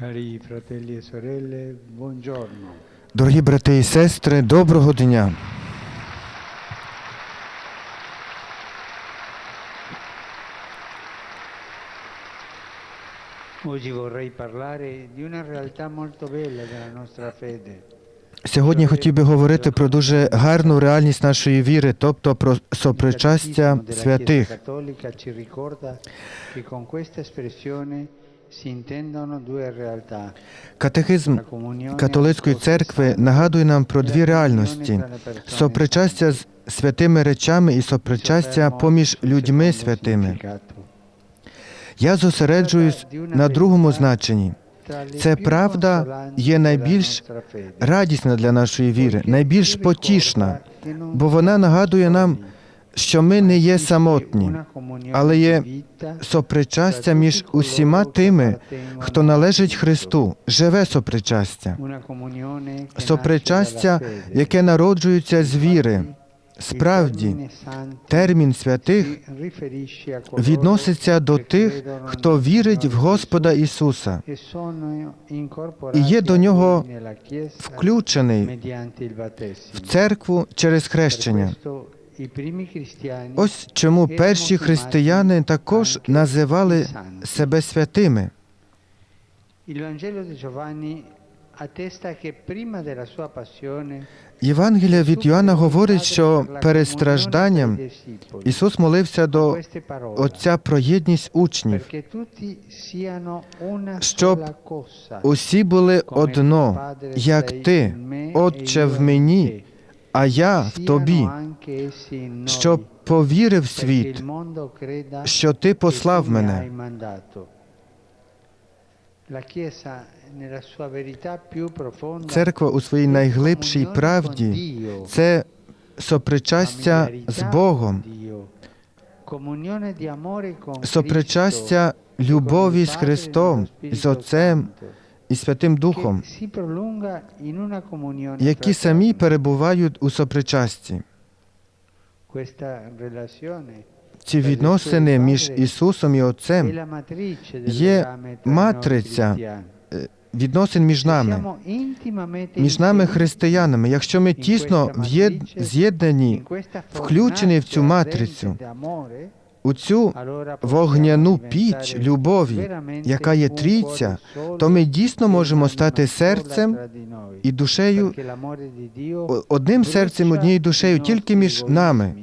Cari fratelli e sorelle, buongiorno. Дорогі брати і сестри, доброго дня! Oggi vorrei parlare di una realtà molto bella della nostra fede. Сьогодні хотів би говорити про дуже гарну реальність нашої віри, тобто про сопричастя святих. Катехизм католицької церкви нагадує нам e про дві реальності: persone. Сопричастя з святими речами і сопричастя поміж людьми святими. Я зосереджуюсь на другому значенні. Це правда є найбільш радісна для нашої віри, найбільш потішна, бо вона нагадує нам, що ми не є самотні, але є сопричастя між усіма тими, хто належить Христу, живе сопричастя, сопричастя, яке народжується з віри. Справді, термін святих відноситься до тих, хто вірить в Господа Ісуса, І є до нього включений в церкву через хрещення. Ось чому перші християни також називали себе святими. Євангелія від Йоанна говорить, що перед стражданням Ісус молився до Отця про єдність учнів, щоб усі були одно, як ти, Отче e в мені, а я в тобі, щоб повірив світ, що ти послав мене. Церква у своїй найглибшій правді це сопричастя з Богом, сопричастя любові з e Христом, з Отцем і Святим Духом, які самі перебувають у сопричасті. Ці відносини між Ісусом і Отцем, є матриця відносин між нами, між нами християнами. Якщо ми тісно з'єднані включені в цю матрицю, у цю вогняну піч любові, яка є трійця, то ми дійсно можемо стати серцем і душею, одним серцем, однією душею тільки між нами.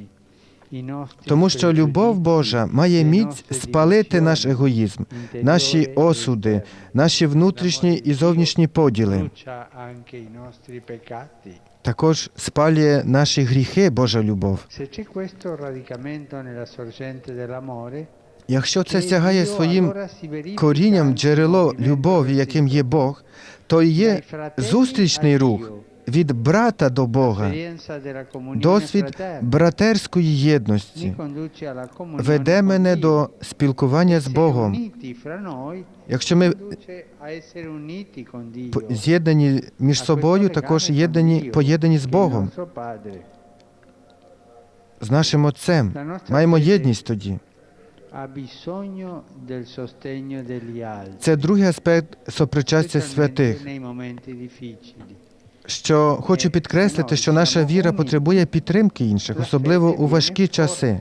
Тому що любов Божа має міць спалити наш егоїзм, наші осуди, наші внутрішні і зовнішні поділи. Також спалює наші гріхи Божа любов. Якщо це сягає своїм корінням джерело любові, яким є Бог, то є зустрічний рух від брата до Бога, досвід братерської єдності веде мене до спілкування з Богом. Якщо ми з'єднані між собою, також єднані, поєднані з Богом, з нашим Отцем. Маємо єдність тоді. Це другий аспект сопричастя святих. Що хочу підкреслити, що наша віра потребує підтримки інших, особливо у важкі часи.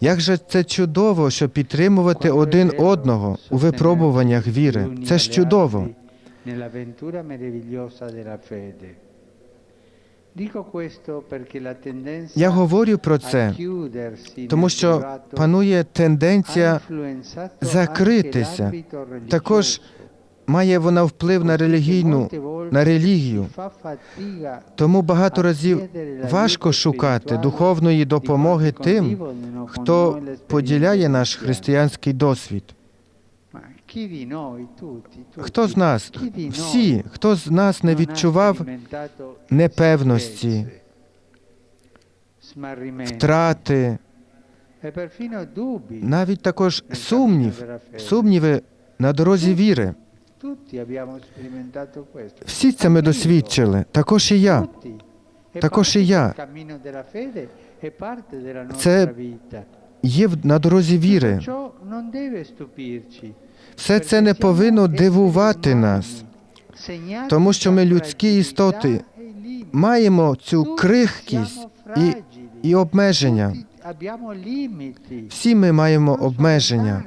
Як же це чудово, що підтримувати один одного у випробуваннях віри. Це ж чудово. Я говорю про це, тому що панує тенденція, закритися. Також. Має вона вплив на релігійну, на релігію. Тому багато разів важко шукати духовної допомоги тим, хто поділяє наш християнський досвід. Хто з нас, всі, хто з нас не відчував непевності, втрати, e навіть також сумнів, сумніви на дорозі віри. Всі це ми досвідчили, також і я. Також і я. Це. Є на дорозі віри. Все це не повинно дивувати нас, тому що ми людські істоти, маємо цю крихкість і, і обмеження. Всі ми маємо обмеження.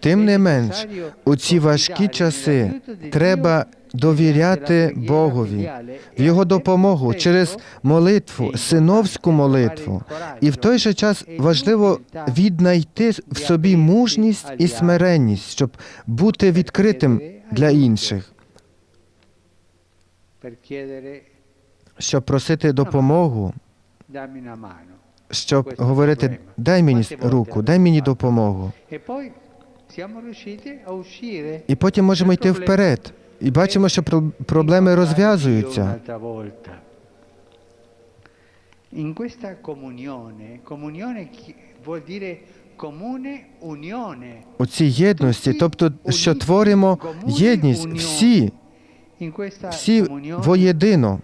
Тим не менш, у ці важкі часи треба довіряти Богові, в Його допомогу через молитву, синовську молитву. І в той же час важливо віднайти в собі мужність і смиренність, щоб бути відкритим для інших, щоб просити допомогу. Щоб говорити дай мені руку, дай мені допомогу. І потім можемо йти вперед. І бачимо, що проблеми розв'язуються. In questa comunione, comunione vuol dire. У цій єдності, тобто, що творимо єдність всі, всі воєдино.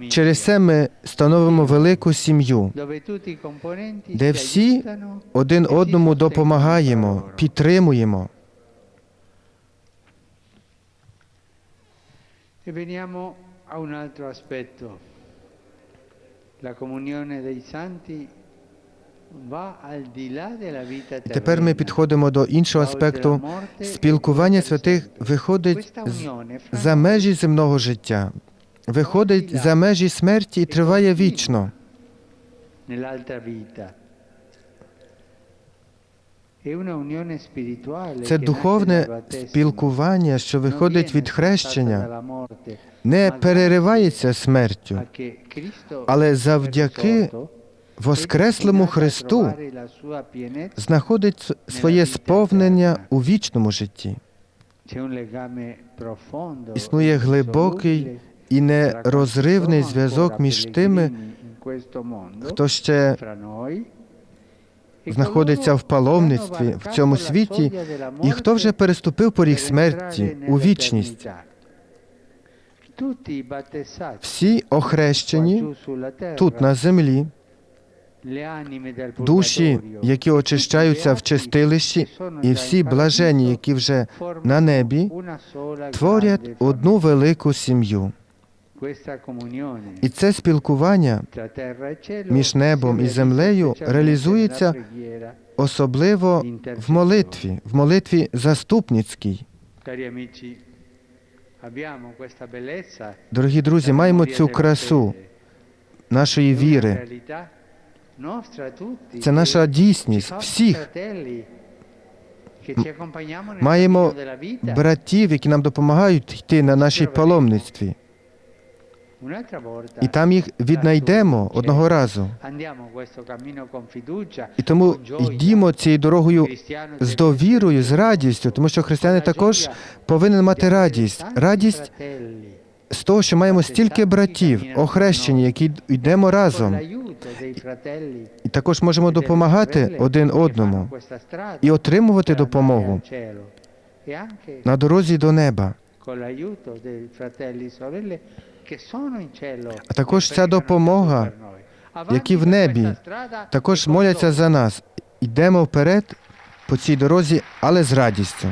І через це ми становимо велику сім'ю, де всі один e одному допомагаємо, підтримуємо. E a un altro aspetto. La comunione dei santi Тепер ми підходимо до іншого аспекту. Спілкування святих виходить за межі земного життя, виходить за межі смерті і триває вічно. Це духовне спілкування, що виходить від хрещення, не переривається смертю, але завдяки Воскреслому Христу знаходить своє сповнення у вічному житті. Існує глибокий і нерозривний зв'язок між тими, хто ще e знаходиться в паломництві в цьому світі, і хто вже переступив поріг смерті у вічність. Всі охрещені тут на землі, душі, які очищаються в чистилищі, і всі блажені, які вже на небі, творять одну велику сім'ю. І це спілкування між небом і землею реалізується особливо в молитві, в молитві заступницькій. Дорогі друзі, маємо цю красу нашої віри. Це наша дійсність всіх. Маємо братів, які нам допомагають йти на нашій паломництві. І там їх віднайдемо одного разу. con fiducia, І тому йдімо цією дорогою з довірою, з радістю, тому що християни також повинен мати радість. Радість з того, що маємо стільки братів, охрещені, які йдемо разом, і також можемо допомагати один одному і отримувати допомогу на дорозі до неба. А також ця допомога, які в небі, також моляться за нас. Йдемо вперед по цій дорозі, але з радістю.